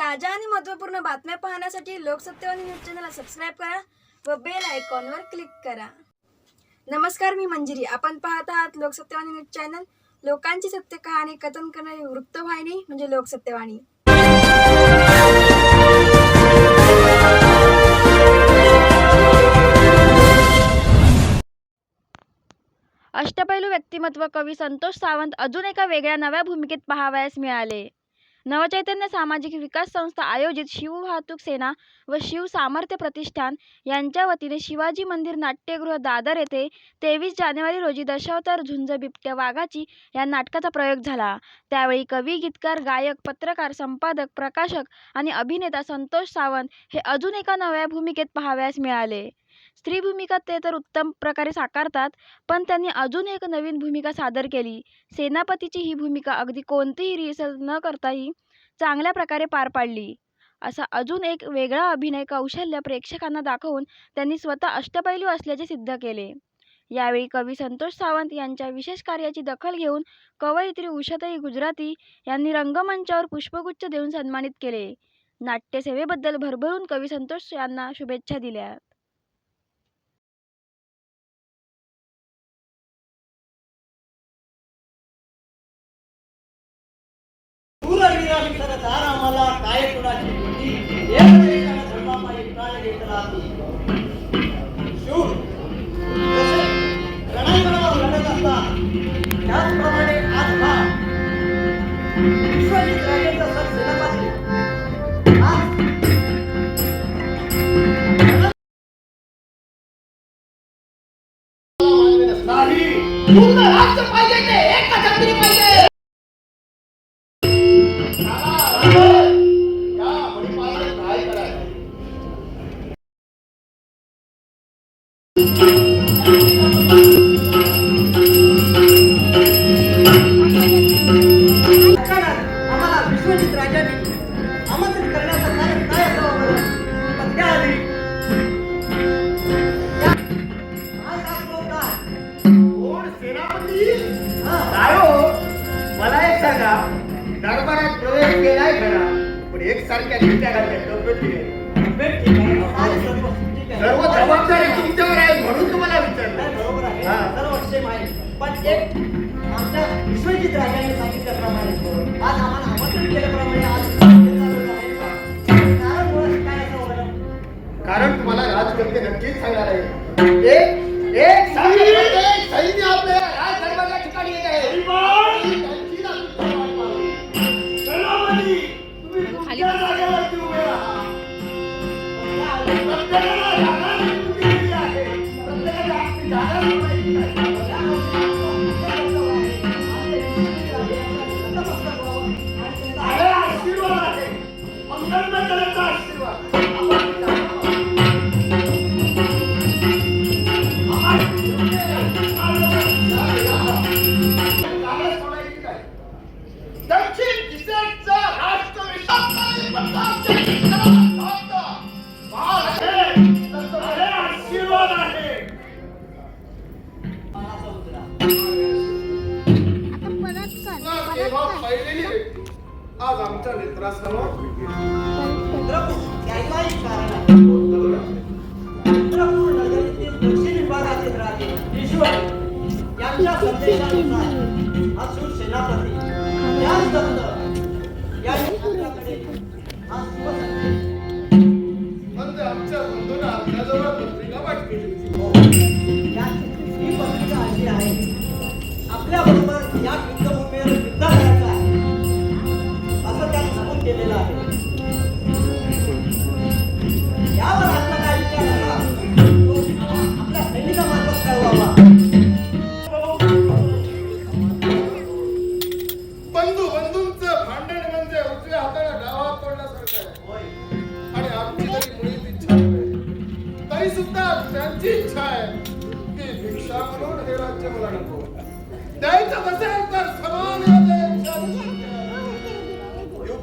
ताज्या आणि महत्त्वपूर्ण बातम्या पाहण्यासाठी लोकसत्यवाणी न्यूज चॅनलला सबस्क्राईब करा व बेल आयकॉनवर क्लिक करा. नमस्कार मी मंजिरी. आपण पाहत आहात लोकसत्यवाणी न्यूज चॅनल. लोकांची सत्य कहाणी कथन करणारी वृत्तवाहिनी म्हणजे लोकसत्यवाणी. अष्टपैलू व्यक्तिमत्व कवी संतोष सावंत अजून एका वेगळ्या नव्या भूमिकेत पाहावयास मिळाले. नवचैतन्य सामाजिक विकास संस्था आयोजित शिव वाहतूक सेना व शिव सामर्थ्य प्रतिष्ठान यांच्या वतीने शिवाजी मंदिर नाट्यगृह दादर येथे तेवीस जानेवारी रोजी दशावतार झुंज बिबट्या वाघाची या नाटकाचा प्रयोग झाला. त्यावेळी कवी गीतकार गायक पत्रकार संपादक प्रकाशक आणि अभिनेता संतोष सावंत हे अजून एका नव्या भूमिकेत पाहावयास मिळाले. स्त्री भूमिका ते तर उत्तम प्रकारे साकारतात पण त्यांनी अजून एक नवीन भूमिका सादर केली. सेनापतीची ही भूमिका अगदी कोणतीही रिहर्सल न करताही चांगल्या प्रकारे पार पाडली. असा अजून एक वेगळा अभिनय कौशल्य प्रेक्षकांना दाखवून त्यांनी स्वतः अष्टपैलू असल्याचे सिद्ध केले. यावेळी कवी संतोष सावंत यांच्या विशेष कार्याची दखल घेऊन कवयित्री उषाताई गुजराती यांनी रंगमंचावर पुष्पगुच्छ देऊन सन्मानित केले. नाट्यसेवेबद्दल भरभरून कवी संतोष यांना शुभेच्छा दिल्या. दार आम्हाला काय कुणाची भीती एक एकाला धर्मापायी प्राण घेतला ती शूर. जसे रणांगणावर लढत असतात त्याचप्रमाणे आज हा विश्वजित राजेंचा सर सेनापती आज नाही. पूर्ण राज्य पाहिजे ते एक छत्री पाहिजे. सांगा दरबारात प्रवेश केलाय खरा. पण एक सारख्या चिंत्या घालताय तब्येत ठीक आहे. भेट ठीक आहे. आहे. सर्व जबाबदारी तुमच्यावर आहे म्हणून तुम्हाला विचारलं. बरोबर आहे. हा. सर्व सेम आहे पण एक आमच्या विश्वजित राजांनी सांगितल्याप्रमाणे आज आम्हाला आमंत्रित केल्याप्रमाणे आज? कारण तुम्हाला राजकर्ते नक्कीच सांगणार आहे. एक एक सैन्य एक सैन्य आपल्या निवडायची आहे. आहे आपल्याकडे आज आमच्या म्हणजे आमच्या बंधूंना आपल्याजवळ पत्रिका पाठवली केलेलं आहे. यावर आपला काय विचार आला तो आपल्या सैनिकामार्फत कळवावा बंधू बंधूंचं भांडण म्हणजे उजव्या हाताला डावा तोडण्यासारखं आहे. होय. आणि आमची तरी मुळीच इच्छा नाही तरी सुद्धा त्यांची इच्छा आहे. की भिक्षा म्हणून हे राज्य मला नको. द्यायचं नसेल तर समान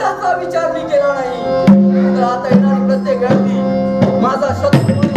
जर विचार मी केला नाही. तर आता येणारी प्रत्येक गर्दी माझा शत्रू